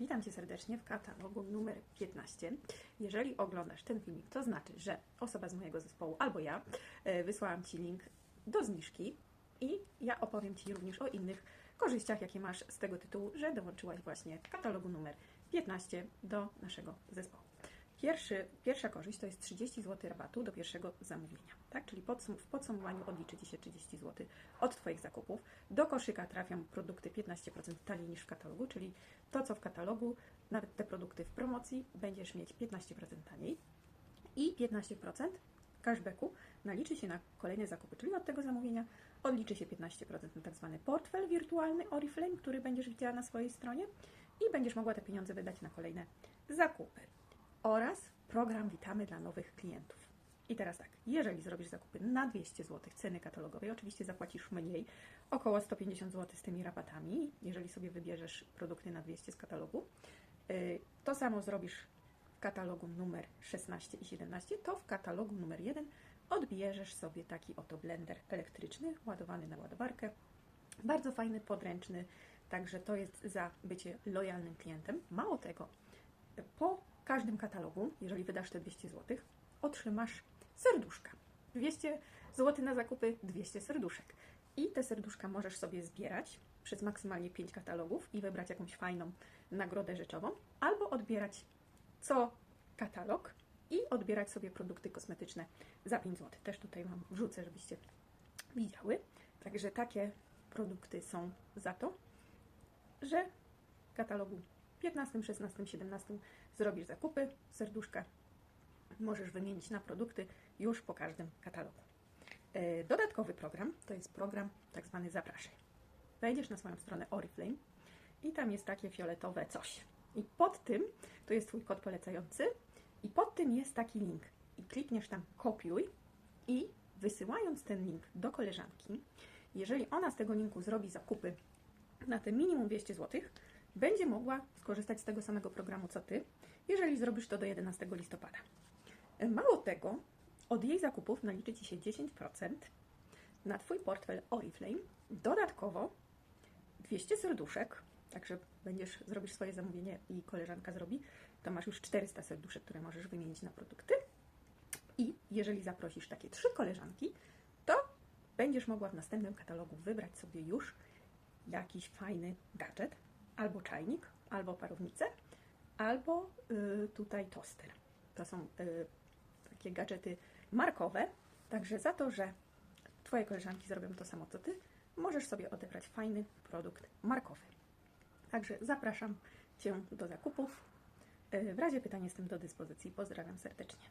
Witam Cię serdecznie w katalogu numer 15. Jeżeli oglądasz ten filmik, to znaczy, że osoba z mojego zespołu albo ja e, wysłałam Ci link do zniżki i ja opowiem Ci również o innych korzyściach, jakie masz z tego tytułu, że dołączyłaś właśnie katalogu numer 15 do naszego zespołu. Pierwszy, pierwsza korzyść to jest 30 zł rabatu do pierwszego zamówienia, tak? Czyli podsum w podsumowaniu odliczy Ci się 30 zł od Twoich zakupów. Do koszyka trafią produkty 15% taniej niż w katalogu, czyli to, co w katalogu, nawet te produkty w promocji, będziesz mieć 15% taniej i 15% cashbacku naliczy się na kolejne zakupy, czyli od tego zamówienia odliczy się 15% na tak zwany portfel wirtualny Oriflame, który będziesz widziała na swojej stronie i będziesz mogła te pieniądze wydać na kolejne zakupy oraz program Witamy dla nowych klientów. I teraz tak, jeżeli zrobisz zakupy na 200 zł ceny katalogowej, oczywiście zapłacisz mniej, około 150 zł z tymi rabatami, jeżeli sobie wybierzesz produkty na 200 z katalogu. Yy, To samo zrobisz w katalogu numer 16 i 17, to w katalogu numer 1 odbierzesz sobie taki oto blender elektryczny, ładowany na ładowarkę. Bardzo fajny, podręczny, także to jest za bycie lojalnym klientem. Mało tego, po każdym katalogu, jeżeli wydasz te 200 zł, otrzymasz serduszka. 200 zł na zakupy, 200 serduszek. I te serduszka możesz sobie zbierać przez maksymalnie 5 katalogów i wybrać jakąś fajną nagrodę rzeczową, albo odbierać co katalog i odbierać sobie produkty kosmetyczne za 5 zł. Też tutaj Wam wrzucę, żebyście widziały. Także takie produkty są za to, że katalogu 15, 16, 17 zrobisz zakupy, serduszka możesz wymienić na produkty już po każdym katalogu. E, Dodatkowy program to jest program tak zwany Zapraszaj. Wejdziesz na swoją stronę Oriflame i tam jest takie fioletowe coś. I pod tym to jest Twój kod polecający i pod tym jest taki link. I klikniesz tam kopiuj i wysyłając ten link do koleżanki, jeżeli ona z tego linku zrobi zakupy na te minimum 200 zł, będzie mogła skorzystać z tego samego programu co Ty, jeżeli zrobisz to do 11 listopada. Mało tego, od jej zakupów naliczy Ci się 10% na Twój portfel Oriflame, dodatkowo 200 serduszek, także będziesz, zrobisz swoje zamówienie i koleżanka zrobi, to masz już 400 serduszek, które możesz wymienić na produkty. I jeżeli zaprosisz takie trzy koleżanki, to będziesz mogła w następnym katalogu wybrać sobie już jakiś fajny gadżet, albo czajnik, albo parownicę, albo y, tutaj toster. To są y, takie gadżety markowe, także za to, że Twoje koleżanki zrobią to samo co Ty, możesz sobie odebrać fajny produkt markowy. Także zapraszam Cię do zakupów. Y, W razie pytań jestem do dyspozycji. Pozdrawiam serdecznie.